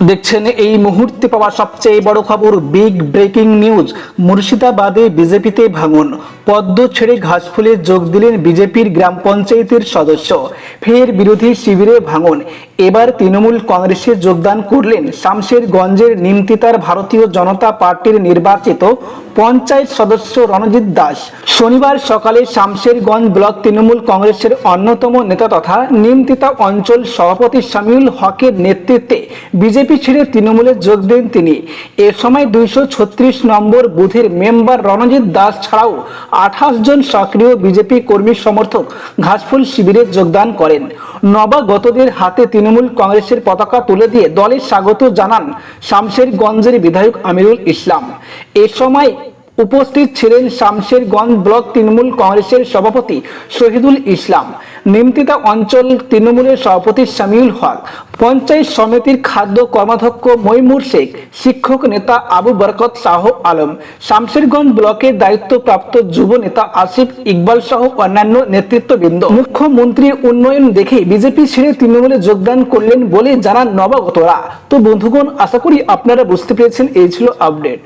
দেখছেন, এই মুহূর্তে পাওয়া সবচেয়ে বড় খবর বিগ ব্রেকিং নিউজ মুর্শিদাবাদে বিজেপিতে ভাঙন, পদ্ম ছেড়ে ঘাসফুলে যোগ দিলেন বিজেপির গ্রাম পঞ্চায়েতের সদস্য। ফের বিরোধী শিবিরে ভাঙন, এবার তৃণমূল কংগ্রেসে যোগদান করলেন শামশেরগঞ্জের নিমতিতার ভারতীয় জনতা পার্টির নির্বাচিত পঞ্চায়েত সদস্য রণজিৎ দাস। শনিবার সকালে শামশেরগঞ্জ ব্লক তৃণমূল কংগ্রেসের অন্যতম নেতা তথা নিমতিতা অঞ্চল সভাপতি শামিউল হকের নেতৃত্বে বিজেপি ছেড়ে তৃণমূলে যোগ দেন তিনি। এ সময় দুইশো ছত্রিশ নম্বর বুথের মেম্বার রণজিৎ দাস ছাড়াও আঠাশ জন সক্রিয় বিজেপি কর্মী সমর্থক ঘাসফুল শিবিরে যোগদান করেন। নবাগতদের হাতে তৃণমূল কংগ্রেসের পতাকা তুলে দিয়ে দলে স্বাগত জানান শামশেরগঞ্জের বিধায়ক আমিরুল ইসলাম। এ সময় উপস্থিত ছিলেন শামশেরগঞ্জ ব্লক তৃণমূল কংগ্রেসের সভাপতি শহীদুল ইসলাম, নিমতিতা অঞ্চল তৃণমূলের সভাপতি শামিউল হক, পঞ্চায়েত সমিতির খাদ্য কর্মাধ্যক্ষ মইমুর শেখ, শিক্ষক নেতা আবু বরকত শাহ আলম, শামশেরগঞ্জ ব্লকের দায়িত্বপ্রাপ্ত যুব নেতা আসিফ ইকবাল সহ অন্যান্য নেতৃত্ববৃন্দ। মুখ্যমন্ত্রীর উন্নয়ন দেখে বিজেপি ছেড়ে তৃণমূলে যোগদান করলেন বলে জানান নবাগতরা। তো বন্ধুগণ, আশা করি আপনারা বুঝতে পেরেছেন, এই ছিল আপডেট।